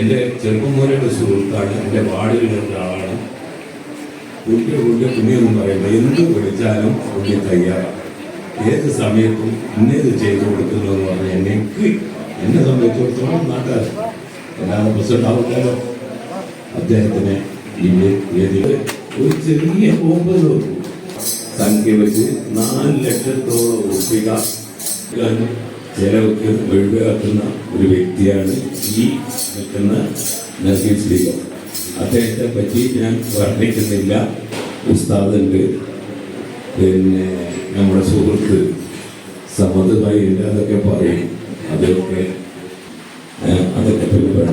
എന്റെ ചെറുപ്പം മുതലുള്ള സുഹൃത്താണ് എന്റെ വാർഡിലുള്ള ഒരാളാണ്. പുണ്യ പുണ്യ പുണ്യം എന്ന് പറയുമ്പോൾ എന്ത് വിളിച്ചാലും പുണ്യ തയ്യാറാണ്. ഏത് സമയത്തും ഇന്നേത് ചെയ്തു കൊടുക്കുന്നു എന്ന് പറഞ്ഞാൽ എനിക്ക് എന്നെ സംബന്ധിച്ചിടത്തോളം നാട്ടുകാർ അല്ലാതെ പ്രസിഡന്റാവുന്നല്ലോ അദ്ദേഹത്തിന് വേദിയിൽ ഒരു ചെറിയ ബോംബ് സംഖ്യ വെച്ച് നാല് ലക്ഷത്തോളം ഉറപ്പിക. ചെലവൊക്കെ ഒഴിവാക്കുന്ന ഒരു വ്യക്തിയാണ് ഈ നിൽക്കുന്ന നസീം സ്ലീഗർ അദ്ദേഹത്തെ പറ്റി ഞാൻ വർണിക്കുന്നില്ല. ഉസ്താദുണ്ട്. പിന്നെ നമ്മുടെ സുഹൃത്ത് സമ്മതമായി ഇല്ല അതൊക്കെ പറയും. അതൊക്കെ അതൊക്കെ പിന്നെ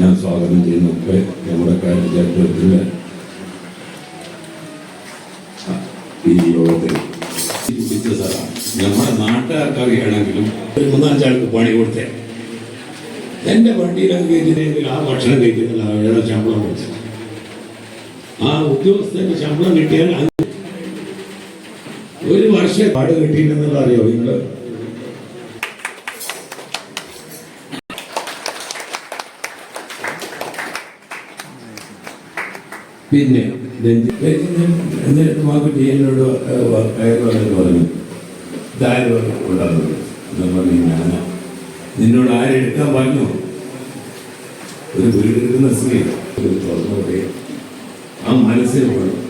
ഞാൻ സ്വാഗതം ചെയ്യുന്നൊക്കെ നമ്മുടെ കാര്യത്തിൽ ഈ യോഗത്തിൽ നമ്മുടെ നാട്ടുകാർക്ക് അറിയണമെങ്കിലും ഒരു മൂന്നാഞ്ചാൾക്ക് പണി കൊടുത്തേ. എന്റെ വണ്ടിയിലൊക്കെ കയറ്റിയെങ്കിൽ ആ ഭക്ഷണം കഴിക്കുന്നില്ല അയാളെ ശമ്പളം കൊടുത്തു. ആ ഉദ്യോഗസ്ഥന്റെ ശമ്പളം കിട്ടിയാൽ ഒരു വർഷം പാട് കിട്ടിയിട്ടുണ്ടെന്നുള്ള അറിയോ നിങ്ങൾ പിന്നെ എന്നോട് കയറുവാണെന്ന് പറഞ്ഞു. ഞാൻ നിന്നോട് ആരെടുക്കാൻ പറഞ്ഞു? ഒരു വീടെടുക്കുന്ന സ്ത്രീ തുറന്നോട്ടെ ആ മനസ്സിന് പോകണം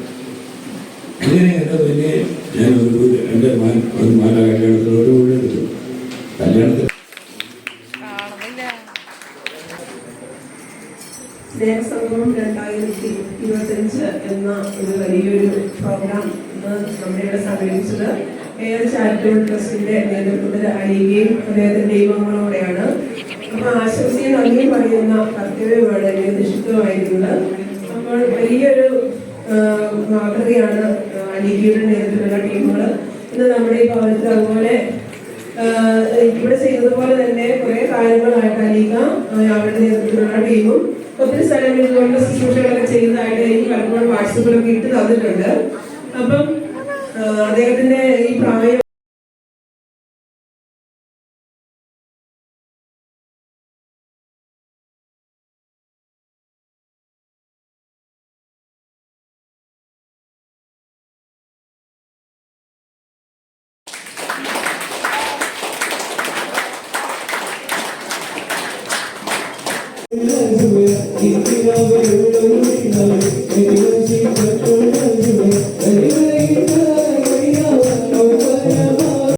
അങ്ങനെ എന്റെ പിന്നെ? ഞാൻ ഒരു വീട് എന്റെ ഒരു കല്യാണത്തിൽ ഒരു വീട് കല്യാണത്തിൽ സ്നേഹസംഗമം രണ്ടായിരത്തി ഇരുപത്തഞ്ച് എന്ന ഒരു വലിയൊരു പ്രോഗ്രാം ഇന്ന് നമ്മുടെ ഇവിടെ സംഘടിപ്പിച്ചത്. എയർ ചാരിറ്റബിൾ ട്രസ്റ്റിന്റെ നേതൃത്വത്തിൽ അറിയുകയും അദ്ദേഹത്തിന്റെ ദൈവങ്ങളോടെയാണ്. അപ്പൊ ആശംസയെ നന്ദി പറയുന്ന കർത്തവ്യമാണ് എന്റെ നിഷിദ്ധമായിരുന്നത് അപ്പോൾ വലിയൊരു മാതൃകയാണ് അലിഗിയുടെ നേതൃത്വത്തിലുള്ള ടീമുകൾ ഇന്ന് നമ്മുടെ ഈ ഭവനത്തിൽ അതുപോലെ ഇവിടെ ചെയ്തതുപോലെ തന്നെ കുറെ കാര്യങ്ങളായിട്ട് ആഹ് അവരുടെ നേതൃത്വത്തിലുള്ള ടീമും. ഒത്തിരി സ്ഥലങ്ങളിൽ ഇതുകൊണ്ട് ശുശ്രൂഷകളൊക്കെ ചെയ്യുന്നതായിട്ട് എനിക്ക് പലപ്പോഴും വാട്സപ്പിലൊക്കെ ഇട്ട് തന്നിട്ടുണ്ട്. അപ്പം അദ്ദേഹത്തിന്റെ ഈ പ്രായം Thank you.